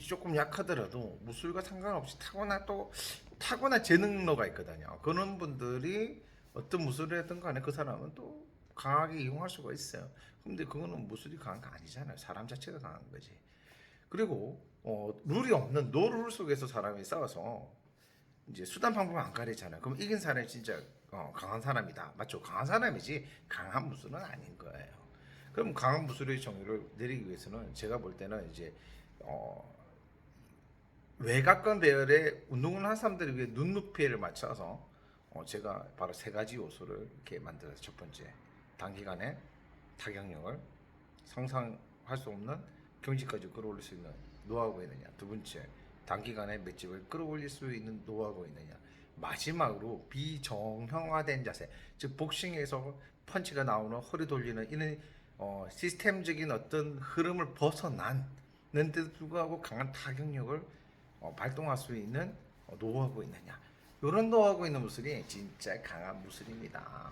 조금 약하더라도 무술과 상관없이 타고나 또 타고난 재능러가 있거든요. 그런 분들이 어떤 무술을 하든 간에 그 사람은 또 강하게 이용할 수가 있어요. 근데 그거는 무술이 강한 거 아니잖아요. 사람 자체가 강한 거지. 그리고 어, 룰이 없는 노룰 속에서 사람이 싸워서 이제 수단 방법을 안 가리잖아요. 그럼 이긴 사람이 진짜 어, 강한 사람이다. 맞죠? 강한 사람이지 강한 무술은 아닌 거예요. 그럼 강한 무술의 정의를 내리기 위해서는 제가 볼 때는 이제 어, 외곽권 배열의 운동을 하는 사람들을 위해 눈높이를 맞춰서 어, 제가 바로 세 가지 요소를 이렇게 만들어서 첫 번째 단기간에 타격력을 상상할 수 없는 경지까지 끌어올릴 수 있는 노하우가 있느냐. 두 번째 단기간에 맷집을 끌어올릴 수 있는 노하우가 있느냐. 마지막으로 비정형화된 자세 즉 복싱에서 펀치가 나오는 허리 돌리는 이런 어, 시스템적인 어떤 흐름을 벗어난 는데도 불구하고 강한 타격력을 어, 발동할 수 있는 어, 노하우가 있느냐. 이런 노하우가 있는 무술이 진짜 강한 무술입니다